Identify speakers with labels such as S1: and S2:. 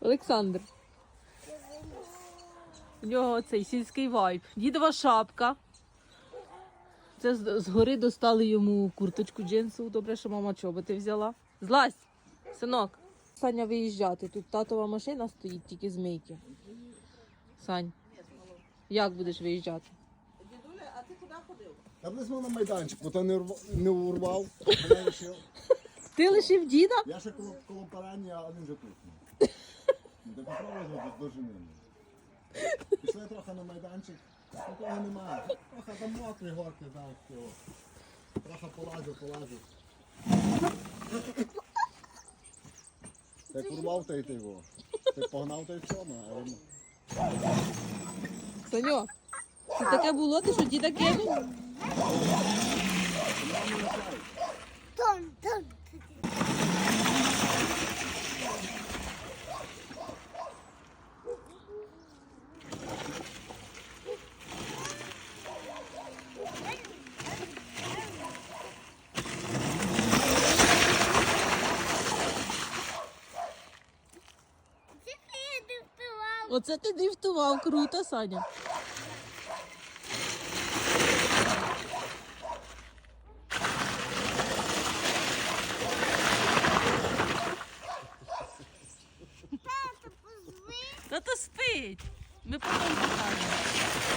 S1: Олександр. У нього цей сільський вайб. Дідова шапка. Це згори достали йому курточку джинсову. Добре, що мама чоботи взяла. Злазь, синок. Саня виїжджати. Тут татова машина стоїть, тільки змійки. Сань, як будеш виїжджати?
S2: Дідуля, а ти куди ходив?
S3: Я близьмо на майданчик, бо то не, урва- не урвав.
S1: Ти лишив діда?
S3: Я ще коло, коло парання, а він вже тут. Ну, ти попробуй до, до жени. Пішли трохи на майданчик, такого немає. Трохи там мокрі горки, так. Трохи полазив, полазив. Ти урвав та й ти його. Ти погнав та й в чому, а він...
S1: Саньок, це таке було, ти що діда кинув?
S4: Тон, тон. Це я диктував.
S1: Оце ти дрифтував, круто, Саня. Та то спить. Ми потім покажемо.